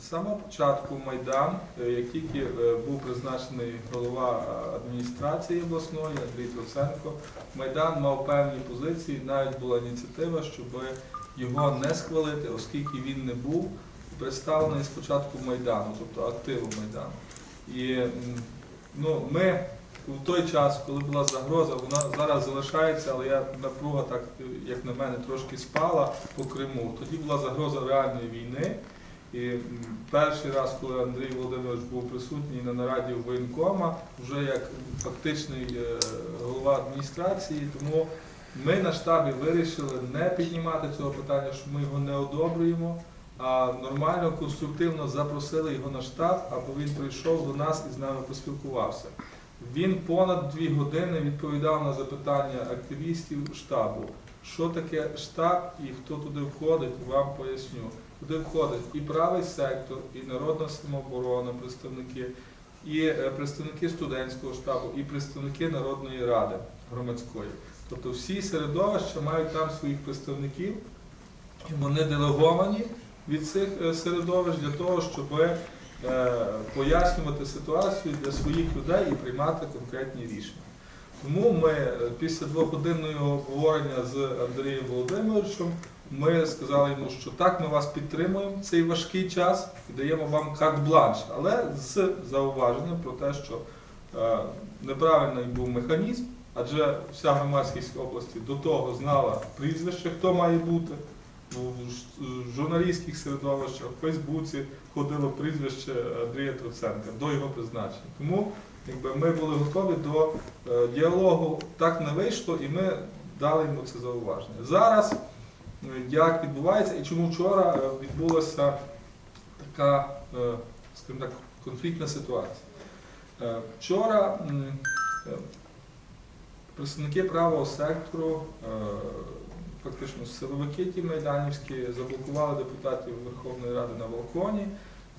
З самого початку Майдан, е, як тільки е, був призначений голова е, адміністрації обласної Андрій Троценко, Майдан мав певні позиції, навіть була ініціатива, щоб його не схвалити, оскільки він не був представлений спочатку Майдану, тобто активу Майдану. І ну, ми в той час, коли була загроза, вона зараз залишається, але я напруга так, як на мене, трошки спала по Криму. Тоді була загроза реальної війни. І перший раз, коли Андрій Володимирович був присутній на нараді воєнкома, вже як фактичний е, голова адміністрації, тому ми на штабі вирішили не піднімати цього питання, що ми його не одобрюємо, а нормально, конструктивно запросили його на штаб, аби він прийшов до нас і з нами поспілкувався. Він понад дві години відповідав на запитання активістів штабу. Що таке штаб і хто туди входить, вам поясню. Туди входить і правий сектор, і народна самооборона, представники, і е, представники студентського штабу, і представники Народної ради громадської. Тобто всі середовища мають там своїх представників, і вони делеговані від цих е, середовищ для того, щоб пояснювати ситуацію для своїх людей і приймати конкретні рішення. Тому ми е, після двогодинного обговорення з Андрієм Володимировичем ми сказали йому, що так, ми вас підтримуємо цей важкий час і даємо вам карт-бланш, але з зауваженням про те, що е, неправильний був механізм, адже вся громадськість області до того знала прізвище, хто має бути. В журналістських середовищах, в Фейсбуці ходило прізвище Андрія Троценка до його призначення. Тому якби, ми були готові до е, діалогу. Так не вийшло, і ми дали йому це зауваження. Зараз е, як відбувається і чому вчора е, відбулася така, е, скажімо так, конфліктна ситуація. Е, Вчора е, представники правого сектору, е, фактично силовики ті майданівські, заблокували депутатів Верховної Ради на балконі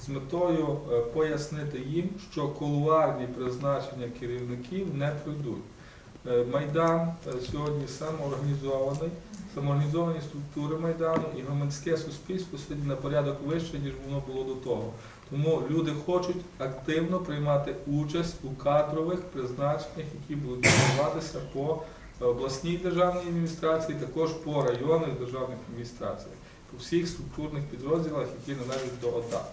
з метою е, пояснити їм, що колуарні призначення керівників не пройдуть. Е, Майдан е, сьогодні самоорганізований, самоорганізовані структури Майдану і громадське суспільство сьогодні на порядок вище, ніж воно було до того. Тому люди хочуть активно приймати участь у кадрових призначеннях, які будуть відбуватися по обласній державній адміністрації, також по районних державних адміністраціях, по всіх структурних підрозділах, які належать до ОДА.